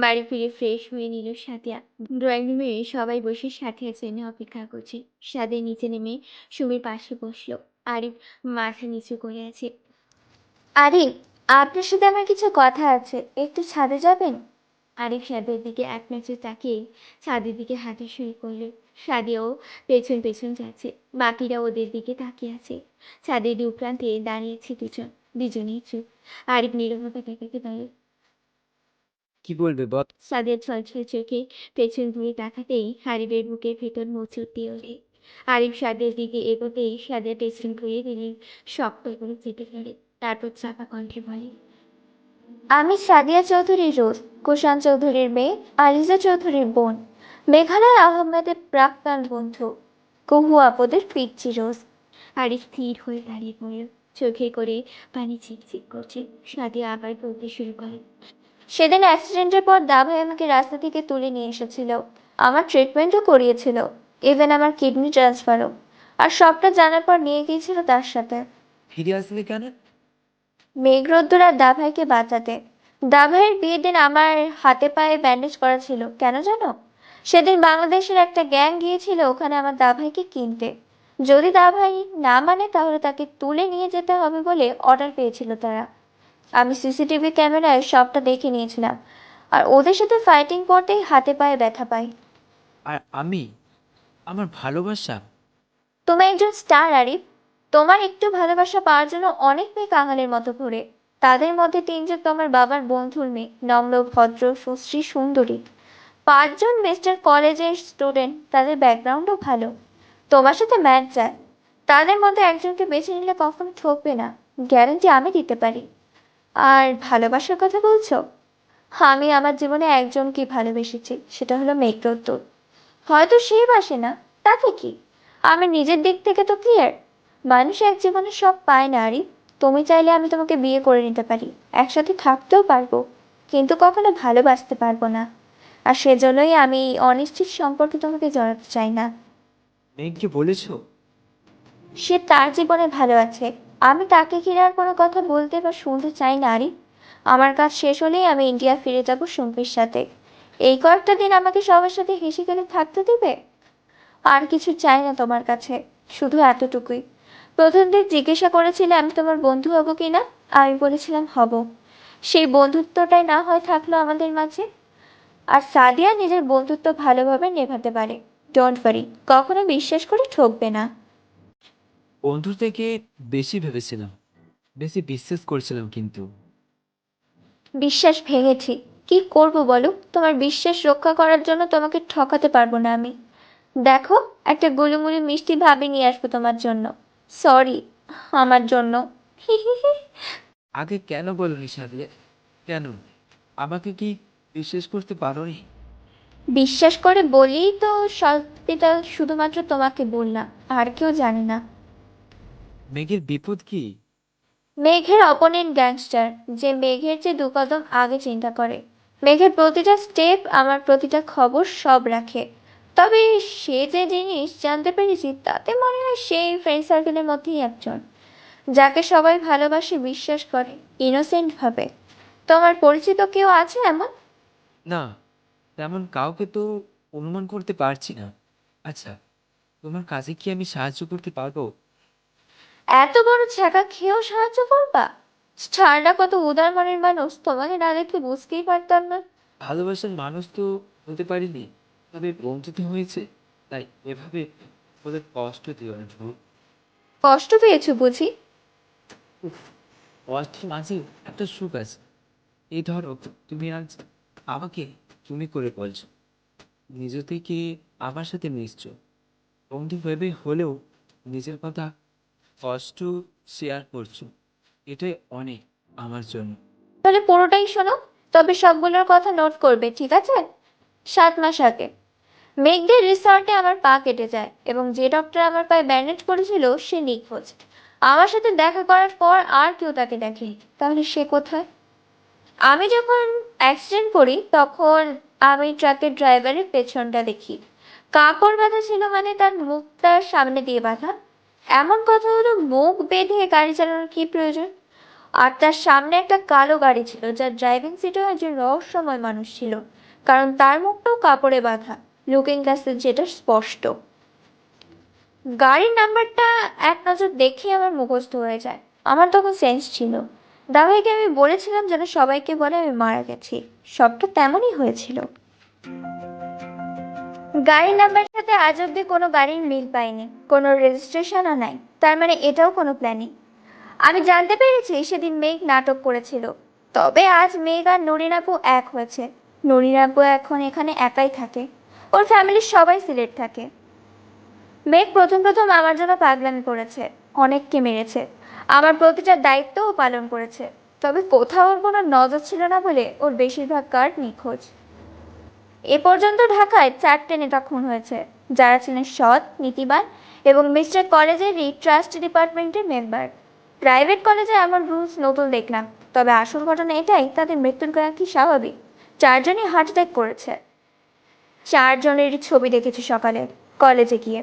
বাড়ি ফিরে ফ্রেশ হয়ে নিল সাদিয়া। ড্রয়িং রুমে সবাই বসে সাথিয়ার জন্য অপেক্ষা করছে। সাদিয়া নিচে নেমে সুমির পাশে বসল। আরিফ মাথা নিচু করে আছে। আরিফ আপনার সাথে আমার কিছু কথা আছে। একটু ছাদে যাবেন? আরিফ সাদের দিকে এক নজর তাকিয়ে ছাদের দিকে হাঁটা শুরু করল। সাদিয়াও পেছন পেছন যাচ্ছে। বাকিরা ওদের দিকে তাকিয়ে আছে। ছাদের দু প্রান্তে দাঁড়িয়েছে দুজন। দুজনেই চুপ। আরিফ নীরবতা তাকাতে পারে কি বলবে বল? সাদিয়া ছলছল চোখে পেছন ঘুরে তাকাতেই আরিফের বুকের ভেতর মোচড় দিয়ে ওঠে। আরিফ সাদের দিকে এগোতেই সাদিয়া পেছন ঘুরে দিলে শক্ত করে চেপে ধরে তারপর চাপা কণ্ঠে বলে আমি সাদিয়া চৌধুরী রোজ কুষাণ চৌধুরীর মেয়ে আলিজা চৌধুরীর বোন মেঘালয় আহমেদের প্রাক্তন বন্ধু কহু আপদের পিচ্ছি রোজ। আরিফ স্থির হয়ে দাঁড়িয়ে পড়ল চোখে করে পানি চিকচিক করছে। সাদিয়া আবার বলতে শুরু করে সেদিন অ্যাক্সিডেন্টের পর দাভাই আমাকে রাস্তা থেকে তুলে নিয়ে এসেছিল। আমার ট্রিটমেন্টও করিয়েছিল ইভেন আমার কিডনি ট্রান্সফারও। আর সবটা জানার পর নিয়ে গিয়েছিল তার সাথে। ফিরে আসলে কেন? মেঘরোদ্দুর আর দাভাইকে বাঁচাতে। দাভাইয়ের বিয়ের দিন আমার হাতে পায়ে ব্যান্ডেজ করা ছিল কেন জানো? সেদিন বাংলাদেশের একটা গ্যাং গিয়েছিল ওখানে আমার দাভাইকে কিনতে। যদি দাভাই না মানে তাহলে তাকে তুলে নিয়ে যেতে হবে বলে অর্ডার পেয়েছিল তারা। আমি সিসিটিভি ক্যামেরায় সবটা দেখে নিয়েছিলাম। আর ওদের সাথে ফাইটিং করতেই হাতে পায়ে ব্যথা পাই আর আমি? আমার ভালোবাসা? তুমি একজন স্টার আরিফ। তোমার একটু ভালোবাসা পাওয়ার জন্য অনেক মেয়ে কাঙালের মতো ঘুরে তাদের মধ্যে তিনজন তোমার বাবার বন্ধুর মেয়ে নম্র ভদ্র সুশ্রী সুন্দরী। পাঁচজন মিস্টার কলেজের স্টুডেন্ট তাদের ব্যাকগ্রাউন্ডও ভালো। তোমার সাথে ম্যাচ যায় তাদের মধ্যে একজনকে বেছে নিলে কখনো ঠকবে না। গ্যারান্টি আমি দিতে পারি। আর ভালোবাসার কথা বলছো? আমি আমার জীবনে একজনকে ভালোবেসেছি সেটা হলো মেঘরোদ্দুর হয়তো সে বাসে না তাতে কি? আমি নিজের দিক থেকে তো ক্লিয়ার মানুষ এক জীবনে সব পায় না আরি। তুমি চাইলে আমি তোমাকে বিয়ে করে নিতে পারি একসাথে থাকতেও পারব কিন্তু কখনো ভালোবাসতে পারব না। আর সেজন্যই আমি এই অনিশ্চিত সম্পর্কে তোমাকে জড়াতে চাই না। বলেছ? সে তার জীবনে ভালো আছে আমি তাকে ঘিরে আর কোনো কথা বলতে বা শুনতে চাই না, আরি? আমার কাজ শেষ হলেই আমি ইন্ডিয়া ফিরে যাব সুম্পির সাথে। এই কয়েকটা দিন আমাকে সবার সাথে হেসে গেলে থাকতে দিবে? আর কিছু চাই না তোমার কাছে, শুধু এতটুকুই। প্রথম দিন জিজ্ঞাসা করেছিলে আমি তোমার বন্ধু হব কি না? আমি বলেছিলাম, হব। সেই বন্ধুত্বটাই না হয় থাকল আমাদের মাঝে। আর সাদিয়া নিজের বন্ধুত্ব ভালোভাবে নেভাতে পারে। ডোন্ট ওয়ারি কখনো বিশ্বাস করে ঠকবে না। বন্ধু থেকে বেশি ভেবেছিলাম বেশি বিশ্বাস করছিলাম কিন্তু। বিশ্বাস ভেঙেছি। কি করব বলো? তোমার বিশ্বাস রক্ষা করার জন্য তোমাকে ঠকাতে পারব না আমি। দেখো একটা গুলুমুলি মিষ্টি ভাবে নিয়ে আসব তোমার জন্য। সরি আমার জন্য। আগে কেন বলনি সাদিয়া? কেন? আমাকে কি বিশ্বাস করতে পারোনি? বিশ্বাস করে বলেই তো সত্যিটা শুধুমাত্র তোমাকে বললাম আর কেউ জানে না। মেঘের বিপদ কি? মেঘের অপোনেন্ট গ্যাংস্টার যে মেঘের যে দু কদম আগে চিন্তা করে। মেঘের প্রতিটা স্টেপ আমার প্রতিটা খবর সব রাখে। তবে সে যে জিনিস জানতে পেরেছি তাতে মনে হয় সেই ফ্রেন্ড সার্কেলের মধ্যেই একজন যাকে সবাই ভালোবাসে বিশ্বাস করে ইনোসেন্ট ভাবে। তোমার পরিচিত কেউ আছে এমন? না তেমন কাউকে তো অনুমান করতে পারছি না। আচ্ছা তোমার কাজে কি আমি সাহায্য করতে পারব? এত বড় ছ্যাঁকা খেয়েও সাহায্য করবা? স্টাররা কত উদার মনের মানুষ তোমাকে না দেখলে বুঝতেই পারতাম না। ভালোবাসার মানুষ তো হতে পারিনি তবে বন্ধুতে হয়েছে তাই এভাবে ওদের কষ্ট দিও না ধ্রুব। কষ্ট পেয়েছ বুঝি? কষ্টের মাঝে একটা সুখ আছে। এই ধরো তুমি আজ আমাকে তুমি করে বলছো নিজে থেকে আমার সাথে মিশছো। বন্ধু ভেবে হলেও নিজের কথা কষ্ট শেয়ার করছ এটাই অনেক আমার জন্য। তাহলে পুরোটাই শোনো, তবে সবগুলোর কথা নোট করবে, ঠিক আছে? সাত মাস আগে। মেঘদের রিসর্টে আমার পা কেটে যায়, এবং যে ডক্টর আমার পায়ে ব্যান্ডেজ করেছিল সে নিখোঁজ। আমার সাথে দেখা করার পর আর কেউ তাকে দেখেনি। তাহলে সে কোথায়? আমি যখন অ্যাক্সিডেন্ট করি, তখন আমি ট্রাকের ড্রাইভারের পেছনটা দেখি। কাপড় বাঁধা ছিল মানে তার মুখটার সামনে দিয়ে বাঁধা। এমন কথা হলো মুখ বেঁধে গাড়ি চালানোর কি প্রয়োজন? আর তার সামনে একটা কালো গাড়ি ছিল, যার ড্রাইভিং সিটেও একজন রহস্যময় মানুষ ছিল, কারণ তার মুখটাও কাপড়ে বাঁধা লুকিং গ্লাসে যেটা স্পষ্ট। গাড়ির নাম্বারটা এক নজর দেখেই আমার মুখস্থ হয়ে যায়। আমার তখন সেন্স ছিল। দাভাইকে আমি বলেছিলাম যেন সবাইকে বলে আমি মারা গেছি। সবটা তেমনই হয়েছিল। গাড়ির নাম্বারের সাথে আজ অব্দি কোনো গাড়ির মিল পাইনি, কোনো রেজিস্ট্রেশনও নাই, তার মানে এটাও কোনো প্ল্যানিং আমি জানতে পেরেছি সেদিন মেঘ নাটক করেছিল, তবে আজ মেঘ আর নরিন আপু এক হয়েছে। নরিন আপু এখন এখানে একাই থাকে, ওর ফ্যামিলির সবাই সিলেট থাকে। মেঘ প্রথম প্রথম আমার জন্য পাগলামি করেছে, অনেককে মেরেছে। আমার প্রতিটা দায়িত্বও পালন করেছে, তবে কোথাও ওর কোনো নজর ছিল না বলে ওর বেশিরভাগ কার্ড নিখোঁজ। এ পর্যন্ত ঢাকায় চারটে নেতা খুন হয়েছে। যারা ছিলেন সৎ, নীতিবান এবং মিস্টার কলেজেরই ট্রাস্ট ডিপার্টমেন্টের মেম্বার। প্রাইভেট কলেজে আমার রুলস নতুন দেখলাম, তবে আসল ঘটনা এটাই, তাদের মৃত্যুর কারণ কি স্বাভাবিক? চারজনই হার্ট অ্যাটাক করেছে। চারজনেরই ছবি দেখেছি সকালে, কলেজে গিয়ে।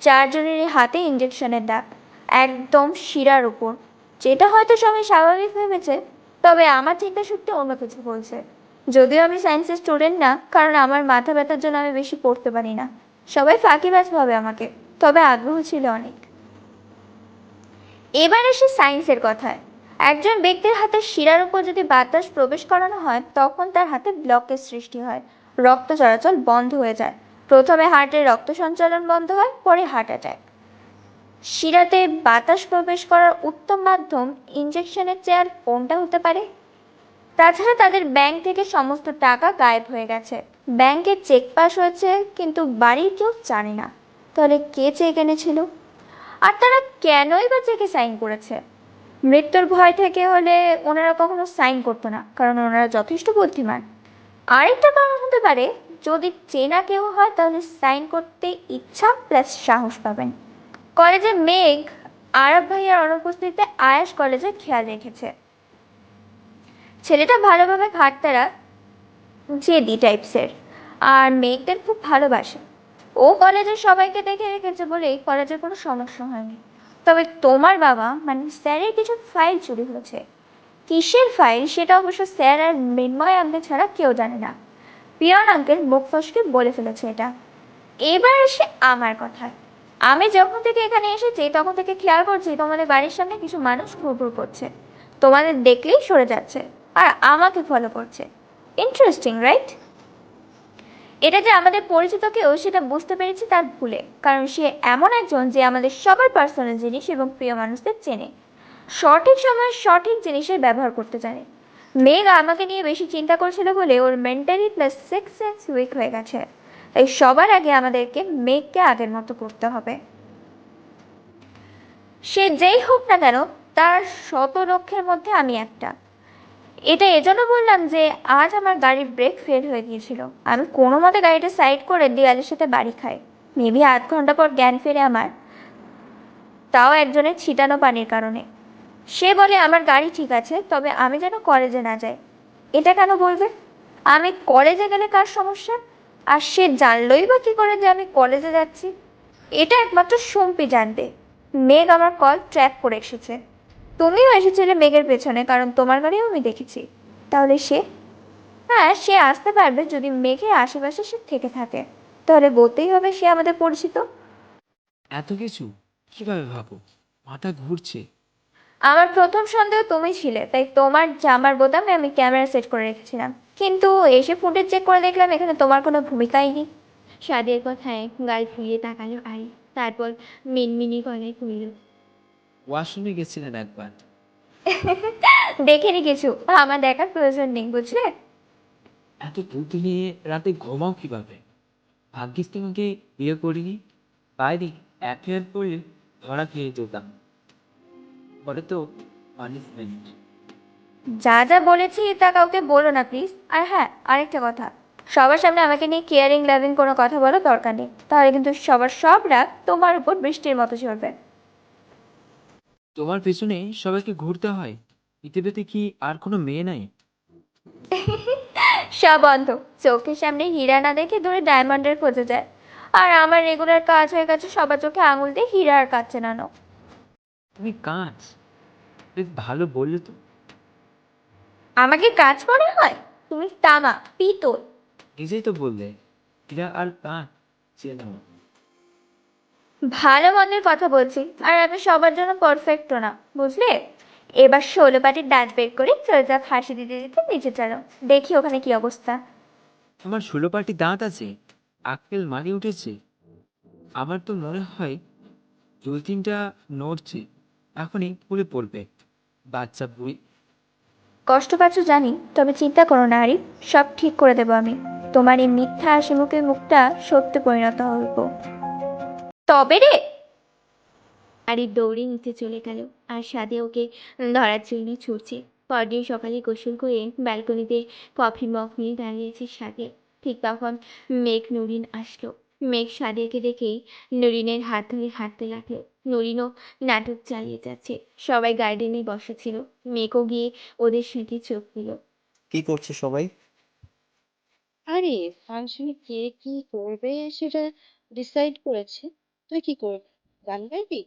চারজনেরই হাতে ইঞ্জেকশনের দাগ, একদম শিরার উপর। যেটা হয়তো সবাই স্বাভাবিক ভেবেছে, তবে আমার চিন্তা সত্যি অন্য কিছু বলছে। যদিও আমি সায়েন্সের স্টুডেন্ট না, কারণ আমার মাথা ব্যথার জন্য আমি বেশি পড়তে পারি না। সবাই ফাঁকিবাজ ভাবে আমাকে, তবে আগ্রহ ছিল অনেক। এবার আসি সায়েন্সের কথায়। একজন ব্যক্তির হাতে শিরার উপর যদি বাতাস প্রবেশ করানো হয়, তখন তার হাতে ব্লকের সৃষ্টি হয়। রক্ত চলাচল বন্ধ হয়ে যায়। প্রথমে হার্টের রক্ত সঞ্চালন বন্ধ হয়, পরে হার্ট অ্যাটাক শিরাতে বাতাস প্রবেশ করার উত্তম মাধ্যম ইঞ্জেকশনের চেয়ার কোনটা হতে পারে? তাছাড়া তাদের ব্যাংক থেকে সমস্ত টাকা গায়েব হয়ে গেছে। ব্যাংকের চেক পাস হয়েছে, কিন্তু বাড়ির কেউ জানে না। তাহলে কে চেক এনেছিল? আর তারা কেনই বা চেকে সাইন করেছে? মৃত্যুর ভয় থেকে হলে ওনারা কখনো সাইন করতো না, কারণ ওনারা যথেষ্ট বুদ্ধিমান। আরেকটা কারণ হতে পারে, যদি চেনা কেউ হয়, তাহলে সাইন করতে ইচ্ছা প্লাস সাহস পাবেন। কলেজে মেঘ, আরব ভাইয়ার অনুপস্থিতিতে আয়াস কলেজে খেয়াল রেখেছে। ছেলেটা ভালোভাবে ঘাটতারা জেদি টাইপসের আর মেঘদের খুব ভালোবাসে। ও কলেজের সবাইকে দেখে রেখেছে বলেই কলেজের কোনো সমস্যা হয়নি। তবে তোমার বাবা মানে স্যারের কিছু ফাইল চুরি হয়েছে। কিসের ফাইল সেটা অবশ্য স্যার আর মৃন্ময় আঙ্কেল ছাড়া কেউ জানে না। পিয়ন আঙ্কেল মুখ ফসকে বলে ফেলেছে এটা। এবার এসে আমার কথায় আমি যখন থেকে এখানে এসেছি, তখন থেকে খেয়াল করছি তোমাদের বাড়ির সামনে কিছু মানুষ ঘুরঘুর করছে। তোমাদের দেখলেই সরে যাচ্ছে। আর আমাকে ফলো করছে। ইন্টারেস্টিং রাইট এটা যে আমাদের পরিচিত কেউ, সেটা বুঝতে পেরেছি তার ভুলে। কারণ সে এমন একজন যে আমাদের সবার পার্সোনাল জিনিস এবং প্রিয় মানুষদের চেনে। সঠিক সময়ে সঠিক জিনিসের ব্যবহার করতে জানে। মেঘ আমাকে নিয়ে বেশি চিন্তা করছিল বলে ওর mentally plus six sense weak হয়ে গেছে। তাই সবার আগে আমাদেরকে মেঘকে আগের মতো করতে হবে। সে যেই হোক না কেন, তার শত লক্ষ্যের মধ্যে আমি একটা। এটা এজন্য বললাম যে আজ আমার গাড়ির ব্রেক ফেল হয়ে গিয়েছিল। আমি কোনো মতে গাড়িটা সাইড করে দেয়ালের সাথে বাড়ি খাই। মেবি আধ ঘণ্টা পর জ্ঞান ফেরে আমার। তাও একজনের ছিটানো পানির কারণে। সে বলে, আমার গাড়ি ঠিক আছে, তবে আমি যেন কলেজে না যাই। এটা কেন বলবে? আমি কলেজে গেলে কার সমস্যা? আর সে জানলই বা কী করে যে আমি কলেজে যাচ্ছি? এটা একমাত্র সম্পি জানবে। মেঘ আমার কল ট্র্যাক করে এসেছে। তুমিও এসেছিলে মেঘের পেছনে কারণ তোমার গাড়িও আমি দেখেছি। তাহলে সে? হ্যাঁ সে আসতে পারবে যদি মেঘের আশেপাশে সে থেকে থাকে। তাহলে বলতেই হবে সে আমাদের পরিচিত। এত কিছু? কীভাবে ভাবো? মাথা ঘুরছে। আমার প্রথম সন্দেহ তুমি ছিলে তাই তোমার জামার বোতামে আমি ক্যামেরা সেট করে রেখেছিলাম। কিন্তু এসে ফুটেজ চেক করে দেখলাম এখানে তোমার কোনো ভূমিকাই নেই। স্বাদের কথায় গাল ফুলিয়ে তাকালো আই তারপর মিনমিনি গলায় কইল ওয়াশরুমে গেছিলেন একবার? দেখিনি কিছু। আমার দেখার প্রয়োজন নেই বুঝলে? এত বুদ্ধি নিয়ে রাতে ঘুমাও কীভাবে? ভাগ্যিস তোমাকে বিয়ে করিনি। বাইরে অ্যাফেয়ার করে ধরা খেয়ে যেতাম। পরে তো পানিশমেন্ট যা যা বলেছি তা কাউকে বলো না প্লিজ আর হ্যাঁ আরেকটা কথা। সবার সামনে আমাকে নিয়ে কেয়ারিং লাভিং কোনো কথা বলার দরকার নেই। তাহলে কিন্তু সবার সব রাগ তোমার উপর বৃষ্টির মতো ঝরবে। তোমার পেছনে সবাইকে ঘুরতে হয়। পৃথিবীতে কি আর কোনো মেয়ে নাই? সব বন্ধ চোখের সামনে হীরা না দেখে ধরে ডায়মন্ডের খোঁজে যায়। আর আমার রেগুলার কাজ হয়ে গেছে সবার চোখে আঙুল দিয়ে হীরা আর কাজ চেনানো তুমি কাজ বেশ ভালো বললে তো। আমাকে কাজ মনে হয়? তুমি তামা পিতল। নিজেই তো বললে হীরা আর কান চেনা ভালো মন্দের কথা বলছি আর আমি সবার জন্য পারফেক্টও না বুঝলে? এবার ষোলো পাটির দাঁত বের করে চোরজাপ হাসি দিতে দিতে নিচে চলো দেখি ওখানে কি অবস্থা। আমার ষোলো পাটি দাঁত আছে আক্কেল মারি উঠেছে। আমার তো মনে হয় দু তিনটা নড়ছে এখনই পুরে পড়বে বাচ্চা বুড়ি। কষ্ট পাচ্ছ জানি তবে চিন্তা করো না আরিফ সব ঠিক করে দেবো আমি। তোমার এই মিথ্যা হাসি মুখে মুখটা সত্যি পরিণত হইব তবে রে। আরিফ দৌড়ে নিচে চলে গেল। আর সাদে ওকে ধরার জন্য ছুটছে। পরদিন সকালে গোসল করে ব্যালকনিতে কফি মগ নিয়ে দাঁড়িয়েছে সাদে। ঠিক তখন মেঘ নুরিন আসলো। মেঘ সাদেরকে দেখেই নুরিনের হাত ধরে হাঁটতে লাগল। নুরিনও নাটক চালিয়ে যাচ্ছে। সবাই গার্ডেনে বসা ছিল মেঘও গিয়ে ওদের সাথে চোখ দিল। কি করছে সবাই? আরে ফাংশনে কে কি করবে সেটা ডিসাইড করেছে। তুই কি করবি গান গাইবি?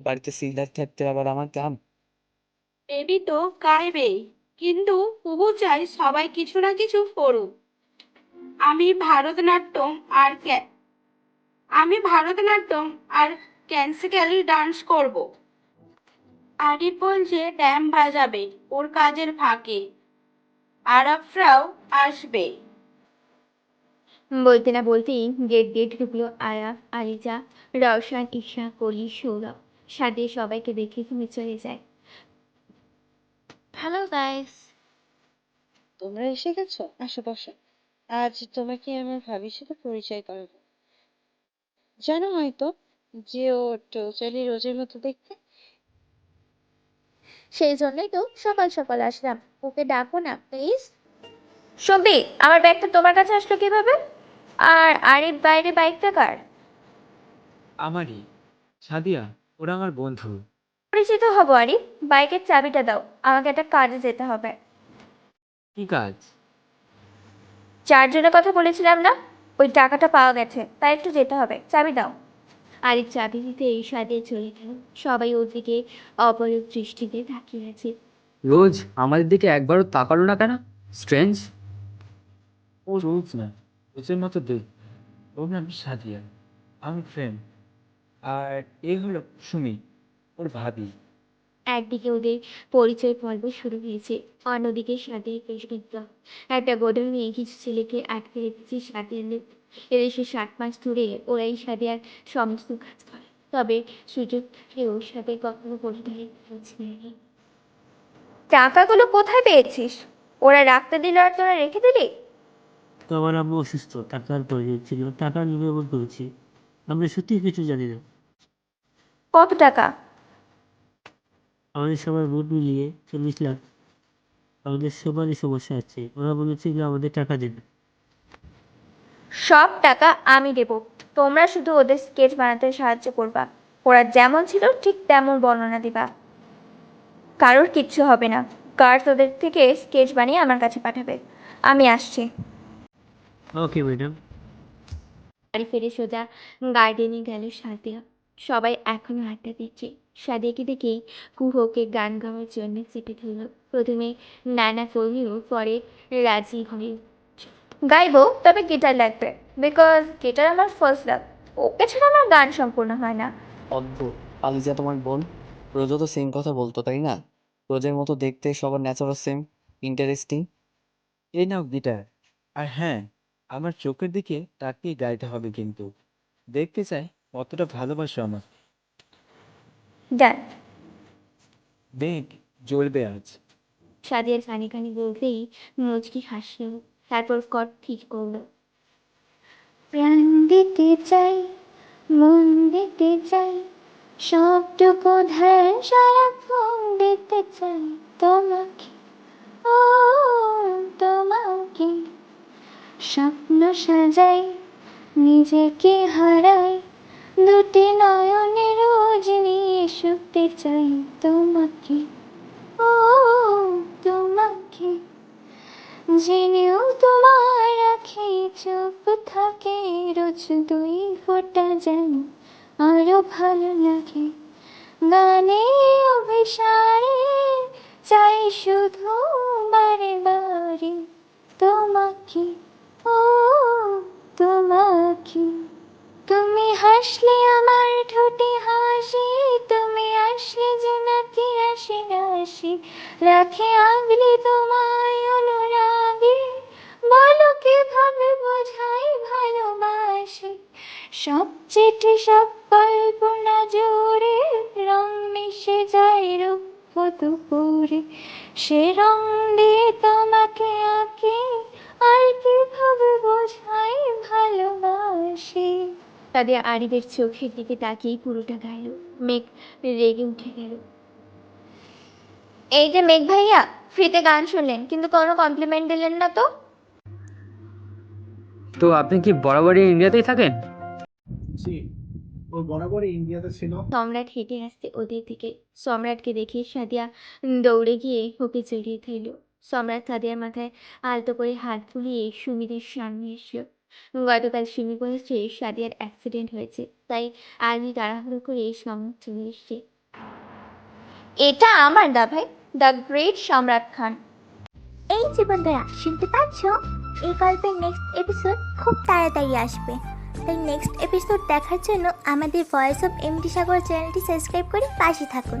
বাড়িতে সিঙ্গার থাকতে আবার আমার কাম? বেবি তো গাইবেই কিন্তু তবু চাই সবাই কিছু না কিছু করুক। আমি ভারতনাট্যম আর ক্যা- আমি ভারতনাট্যম আর ক্যান্সিক্যালি ডান্স করব। আরিফ বলছে ড্যাম বাজাবে ওর কাজের ফাঁকে। আরাফরাও আসবে। বলতে না বলতেই গেট গেট ঢুকলো আয়া আলিজা রওশান ঈশা কলি সৌরভ। সাথে সবাইকে দেখে তুমি চলে যায়। হ্যালো গাইস তোমরা এসে গেছো? আসো বসো। আজ তোমাকে আমার ভাবির সাথে পরিচয় করাবো। জানো হয়তো যে ও টোটালি রোজের মতো দেখতে? সেই জন্যই তো সকাল সকাল আসলাম। ওকে ডাকো না প্লিজ সবি আমার ব্যাগটা তোমার কাছে আসলো কীভাবে? আর আরিফ বাইরে বাইকটা কার? আমারই। সাদিয়া ওরা আমার বন্ধু। পরিচিত হব আরিফ। বাইকের চাবিটা দাও। আমাকে একটা কাজে যেতে হবে। কি কাজ? চারজনের কথা বলেছিলাম না? ওই টাকাটা পাওয়া গেছে তাই একটু যেতে হবে। চাবি দাও। আরেক চাবি দিতে সাদে চলে গেল। সবাই ওর দিকে অপরূপ দৃষ্টিতে তাকিয়ে আছে রোজ আমাদের দিকে একবারও তাকালো না কেন? স্ট্রেঞ্জ? ও রোজ না। রোজের মতো দেখ ওর নাম সাদিয়া। আমি ফ্রেন্ড আর এ হলো সুমি ওর ভাবি। একদিকে ওদের পরিচয় পর্ব শুরু হয়েছে অন্যদিকে সাদের পেশবিদ্যা একটা গোডাউনে কিছু ছেলেকে আটকে রেখেছে সাদের এদেশে সাত মাস ধরে ওরাই সাদিয়ার সমস্ত কাজ করে। তবে সুযোগ থাকলেও সাথে কখনো খোঁজ টাকাগুলো কোথায় পেয়েছিস? ওরা রাখতে দিল আর তোরা রেখে দিলি? তোমার আম্মু অসুস্থ টাকার প্রয়োজন ছিল টাকা নির্ভর করেছি। আমরা সত্যি কিছু জানি না। কত টাকা? আমাদের সবার ভোট মিলিয়ে চল্লিশ লাখ। আমাদের সবারই সমস্যা আছে। ওরা বলেছে যে আমাদের টাকা দেবে। সব টাকা আমি দেব। তোমরা শুধু ওদের স্কেচ বানাতে সাহায্য করবা। ওরা যেমন ছিল ঠিক তেমন বর্ণনা দিবা। কারোর কিচ্ছু হবে না। গার্ড ওদের থেকে স্কেচ বানিয়ে আমার কাছে পাঠাবে। আমি আসছি। ওকে ম্যাডাম বাড়ি ফিরে সোজা গার্ডেনে গেল সাদিয়া সবাই এখনও আড্ডা দিচ্ছে। সাদিয়াকে দেখেই কুহকে গান গাওয়ার জন্য চেপে ধরল। প্রথমে নানা করলেও পরে রাজি হয়ে গাইবো তবে গিটার লাগবে। বিকজ গিটার আমার ফার্স্ট লাভ ওকে ছাড়া আমার গান সম্পূর্ণ হয় না। অদ্ভুত। আলিজা তোমার বোন? রোজও তো সেম কথা বলতো তাই না? রোজের মতো দেখতে সবার ন্যাচারাল সেম ইন্টারেস্টিং এই নাও গিটার। আর হ্যাঁ আমার চোখের দিকে তাকিয়ে গাইতে হবে কিন্তু। দেখতে চাই কতটা ভালোবাসো আমার ডান মেঘ জ্বলবে আজ। সাদিয়ার কানে কানে বলতেই মুচকি হাসল তারপর কট ঠিক করল। প্রাণ দিতে চাই মন দিতে চাই সবটুকু ধ্যান সারাক্ষণ দিতে চাই। তোমাকে ও তোমাকে। স্বপ্ন সাজাই, নিজেকে হারাই। দুটি নয়নে রোজ নিয়ে শুতে চাই তোমাকে। ও, তোমাকে। জেনেও তোমার আখে চোখ থাকে, রোজ দুই ফোঁটা যেন আরও ভালো লাগে। গানে অভিসারে চাই শুধু বারে বারে তোমাকে। ও তোমাকে, তুমি হাসলে আমার ঠোঁটে হাসি, তুমি আসলে জোনাকি আসি আসি রাখে আগলে তোমায় অনুরাগে, বলো কীভাবে বোঝাই ভালোবাসি সব চিঠি সব কল্পনা জোরে, রং মিশে যায় রূপ দুপুরে, সে রং দিয়ে তোমাকে আঁকি আর কীভাবে বোঝাই ভালোবাসি? সাদিয়া আরিফের চোখের দিকে তাকিয়ে পুরোটা গাইল। মেঘ রেগে উঠে গেল। এই যে মেঘ ভাইয়া ফ্রিতে গান শুনলেন কিন্তু কোনো কমপ্লিমেন্ট দিলেন না তো? তো আপনি কি বরাবরই ইন্ডিয়াতেই থাকেন? জি ও বরাবরই ইন্ডিয়াতে ছিল। সম্রাট হেঁটে আসছে ওদের দিকে। সম্রাটকে দেখে সাদিয়া দৌড়ে গিয়ে ওকে জড়িয়ে ধরল। সম্রাট সাদিয়ার মাথায় আলতো করে হাত বুলিয়ে সুমিদের সামনে এসে গতকাল সুমি বলেছে সাদিয়ার অ্যাক্সিডেন্ট হয়েছে তাই আর্মি তাড়াহুড়ো করে সম্রাট চলে এসছে। এটা আমার দা ভাই দ্য গ্রেট সম্রাট খান। এই জীবনধারা শুনতে পাচ্ছ? এই গল্পের নেক্সট এপিসোড খুব তাড়াতাড়ি আসবে। তাই নেক্সট এপিসোড দেখার জন্য আমাদের ভয়েস অফ এমডি সাগর চ্যানেলটি সাবস্ক্রাইব করে পাশে থাকুন।